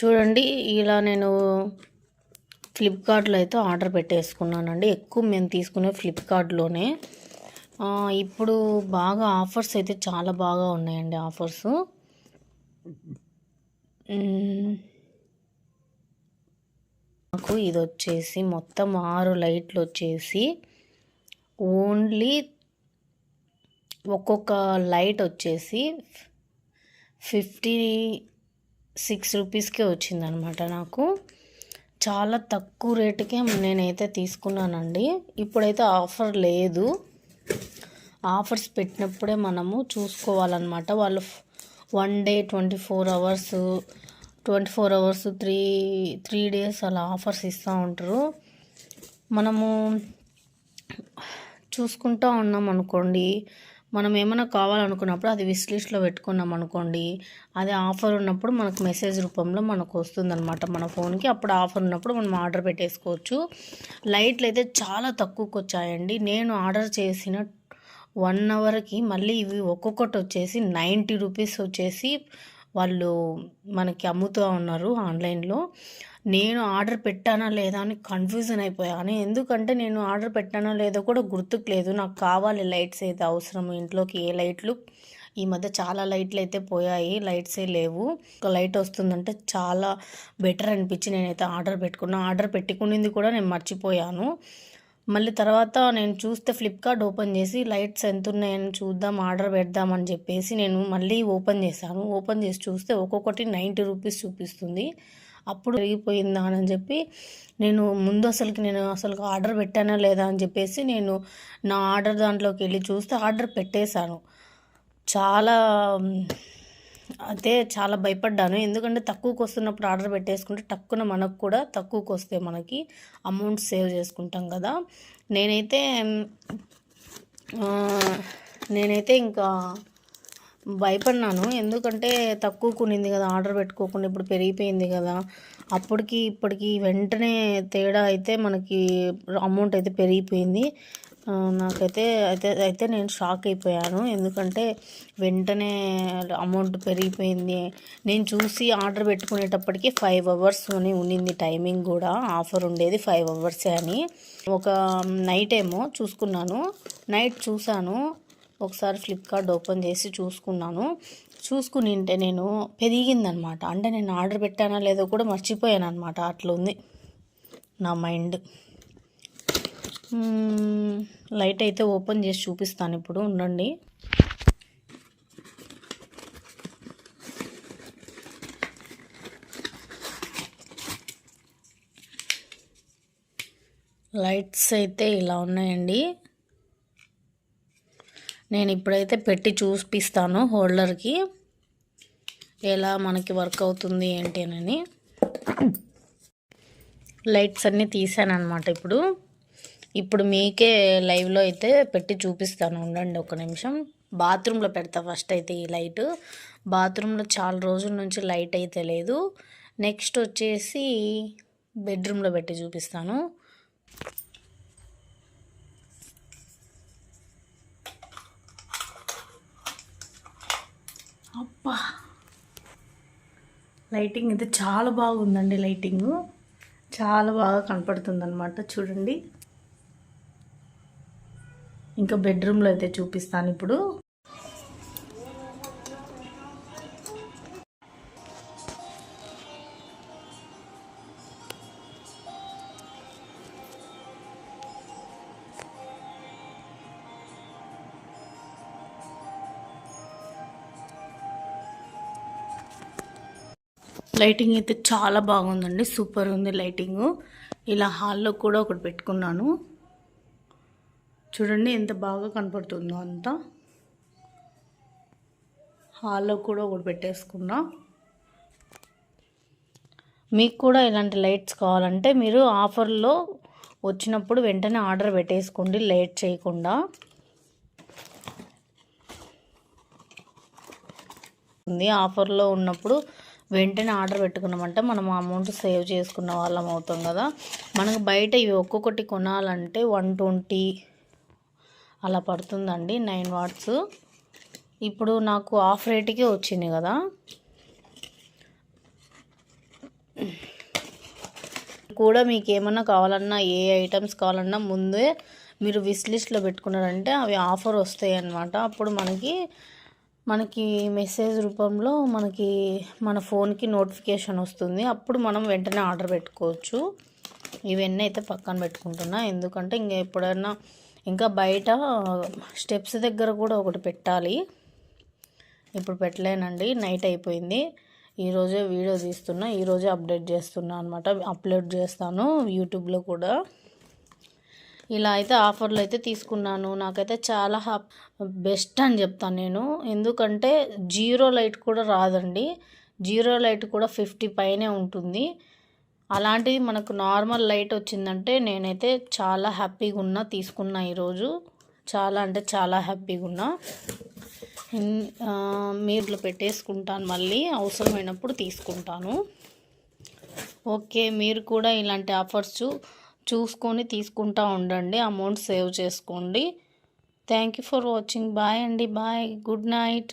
చూడండి ఇలా నేను ఫ్లిప్కార్ట్లో అయితే ఆర్డర్ పెట్టేసుకున్నానండి. ఎక్కువ మేము తీసుకునే ఫ్లిప్కార్ట్లోనే ఇప్పుడు బాగా ఆఫర్స్ అయితే చాలా బాగా ఉన్నాయండి ఆఫర్స్. నాకు ఇది వచ్చేసి మొత్తం ఆరు లైట్లు వచ్చేసి ఓన్లీ ఒక్కొక్క లైట్ వచ్చేసి ఫిఫ్టీ సిక్స్ రూపీస్కే వచ్చిందనమాట నాకు. చాలా తక్కువ రేటుకే నేనైతే తీసుకున్నానండి. ఇప్పుడైతే ఆఫర్ లేదు. ఆఫర్స్ పెట్టినప్పుడే మనము చూసుకోవాలన్నమాట. వాళ్ళు one day twenty four hours twenty four hours three three days అలా ఆఫర్స్ ఇస్తూ ఉంటారు. మనము చూసుకుంటా ఉన్నాం అనుకోండి మనం ఏమైనా కావాలనుకున్నప్పుడు అది విష్ లిస్ట్లో పెట్టుకున్నాం అనుకోండి అది ఆఫర్ ఉన్నప్పుడు మనకు మెసేజ్ రూపంలో మనకు వస్తుందన్నమాట. మన ఫోన్కి అప్పుడు ఆఫర్ ఉన్నప్పుడు మనం ఆర్డర్ పెట్టేసుకోవచ్చు. లైట్లు అయితే చాలా తక్కువకి వచ్చాయండి. నేను ఆర్డర్ చేసిన వన్ అవర్కి మళ్ళీ ఇవి ఒక్కొక్కటి వచ్చేసి నైంటీ రూపీస్ వచ్చేసి వాళ్ళు మనకి అమ్ముతూ ఉన్నారు ఆన్లైన్లో నేను ఆర్డర్ పెట్టానా లేదా అని కన్ఫ్యూజన్ అయిపోయాను ఎందుకంటే నేను ఆర్డర్ పెట్టానా లేదో కూడా గుర్తుకు లేదు. నాకు కావాలి లైట్స్ అయితే అవసరం ఇంట్లోకి ఏ లైట్లు? ఈ మధ్య చాలా లైట్లు అయితే పోయాయి. లైట్సే లేవు. ఒక లైట్ వస్తుందంటే చాలా బెటర్ అనిపించి నేనైతే ఆర్డర్ పెట్టుకున్నా. ఆర్డర్ పెట్టుకునింది కూడా నేను మర్చిపోయాను. మళ్ళీ తర్వాత నేను చూస్తే ఫ్లిప్కార్ట్ ఓపెన్ చేసి లైట్స్ ఎంత ఉన్నాయని చూద్దాం ఆర్డర్ పెడదామని చెప్పేసి నేను మళ్ళీ ఓపెన్ చేశాను. ఓపెన్ చేసి చూస్తే ఒక్కొక్కటి నైంటీ రూపీస్ చూపిస్తుంది. అప్పుడు జరిగిపోయిందా అని చెప్పి నేను ముందు అసలుకి నేను అసలు ఆర్డర్ పెట్టానా లేదా అని చెప్పేసి నేను నా ఆర్డర్ దాంట్లోకి వెళ్ళి చూస్తే ఆర్డర్ పెట్టేశాను. చాలా అయితే చాలా భయపడ్డాను. ఎందుకంటే తక్కువకి వస్తున్నప్పుడు ఆర్డర్ పెట్టేసుకుంటే టక్కున మనకు కూడా తక్కువకి వస్తే మనకి అమౌంట్ సేవ్ చేసుకుంటాం కదా. నేనైతే నేనైతే ఇంకా భయపడినాను. ఎందుకంటే తక్కువ కొనింది కదా ఆర్డర్ పెట్టుకోకుండా ఇప్పుడు పెరిగిపోయింది కదా. అప్పటికి ఇప్పటికి వెంటనే తేడా అయితే మనకి అమౌంట్ అయితే పెరిగిపోయింది. నాకైతే అయితే అయితే నేను షాక్ అయిపోయాను. ఎందుకంటే వెంటనే అమౌంట్ పెరిగిపోయింది. నేను చూసి ఆర్డర్ పెట్టుకునేటప్పటికి ఫైవ్ అవర్స్ అని ఉండింది టైమింగ్ కూడా. ఆఫర్ ఉండేది ఫైవ్ అవర్సే అని. ఒక నైట్ ఏమో చూసుకున్నాను. నైట్ చూశాను. ఒకసారి ఫ్లిప్కార్ట్ ఓపెన్ చేసి చూసుకున్నాను. చూసుకుని ఉంటే నేను పెరిగిందనమాట అంటే నేను ఆర్డర్ పెట్టానా లేదో కూడా మర్చిపోయాను అనమాట అట్లా ఉంది నా మైండ్ లైట్ అయితే ఓపెన్ చేసి చూపిస్తాను ఇప్పుడు. ఉండండి. లైట్స్ అయితే ఇలా ఉన్నాయండి. నేను ఇప్పుడైతే పెట్టి చూపిస్తాను హోల్డర్కి. ఎలా మనకి వర్క్ అవుతుంది ఏంటి అని లైట్స్ అన్నీ తీసాను అనమాట ఇప్పుడు. ఇప్పుడు మీకే లైవ్లో అయితే పెట్టి చూపిస్తాను. ఉండండి ఒక నిమిషం. బాత్రూంలో పెడతా ఫస్ట్ అయితే ఈ లైట్. బాత్రూంలో చాలా రోజుల నుంచి లైట్ అయితే లేదు. నెక్స్ట్ వచ్చేసి బెడ్రూమ్లో పెట్టి చూపిస్తాను. అబ్బా. లైటింగ్ అయితే చాలా బాగుందండి లైటింగ్ చాలా బాగా కనపడుతుంది అనమాట చూడండి. ఇంకా బెడ్రూమ్లో అయితే చూపిస్తాను ఇప్పుడు. లైటింగ్ అయితే చాలా బాగుందండి. సూపర్ ఉంది లైటింగ్. ఇలా హాల్లో కూడా ఒకటి పెట్టుకున్నాను. చూడండి ఎంత బాగా కనపడుతుందో అంతా. హాల్లో కూడా ఒకటి పెట్టేసుకున్నా. మీకు కూడా ఇలాంటి లైట్స్ కావాలంటే మీరు ఆఫర్లో వచ్చినప్పుడు వెంటనే ఆర్డర్ పెట్టేసుకోండి లేట్ చేయకుండా. ఉంది. ఆఫర్లో ఉన్నప్పుడు వెంటనే ఆర్డర్ పెట్టుకున్నామంటే మనం అమౌంట్ సేవ్ చేసుకున్న వాళ్ళం అవుతాం కదా. మనకు బయట ఇవి ఒక్కొక్కటి కొనాలంటే వన్ ట్వంటీ అలా పడుతుందండి నైన్ వాట్స్. ఇప్పుడు నాకు ఆఫ్ రేట్కే వచ్చింది కదా. కూడా మీకు ఏమన్నా కావాలన్నా ఏ ఐటమ్స్ కావాలన్నా ముందే మీరు విష్ లిస్ట్లో పెట్టుకున్నారంటే అవి ఆఫర్ వస్తాయి అన్నమాట అప్పుడు మనకి మనకి మెసేజ్ రూపంలో మనకి మన ఫోన్కి నోటిఫికేషన్ వస్తుంది. అప్పుడు మనం వెంటనే ఆర్డర్ పెట్టుకోవచ్చు. ఇవన్నీ అయితే పక్కన పెట్టుకుంటున్నా. ఎందుకంటే ఇంకా ఎప్పుడైనా ఇంకా బయట స్టెప్స్ దగ్గర కూడా ఒకటి పెట్టాలి. ఇప్పుడు పెట్టలేనండి. నైట్ అయిపోయింది. ఈరోజే వీడియో తీస్తున్నా. ఈరోజే అప్డేట్ చేస్తున్నా అనమాట అప్లోడ్ చేస్తాను యూట్యూబ్లో కూడా. ఇలా అయితే ఆఫర్లు అయితే తీసుకున్నాను. నాకైతే చాలా హ్యాప్ బెస్ట్ అని చెప్తాను నేను. ఎందుకంటే జీరో లైట్ కూడా రాదండి. జీరో లైట్ కూడా ఫిఫ్టీ పైనే ఉంటుంది. అలాంటిది మనకు నార్మల్ లైట్ వచ్చిందంటే నేనైతే చాలా హ్యాపీగా ఉన్నా తీసుకున్నా ఈరోజు. చాలా అంటే చాలా హ్యాపీగా ఉన్నా మీరు పెట్టేసుకుంటాను మళ్ళీ. అవసరమైనప్పుడు తీసుకుంటాను. ఓకే మీరు కూడా ఇలాంటి ఆఫర్స్ చూసుకొని తీసుకుంటా ఉండండి. అమౌంట్ సేవ్ చేసుకోండి. Thank you for watching bye అండి. Bye good night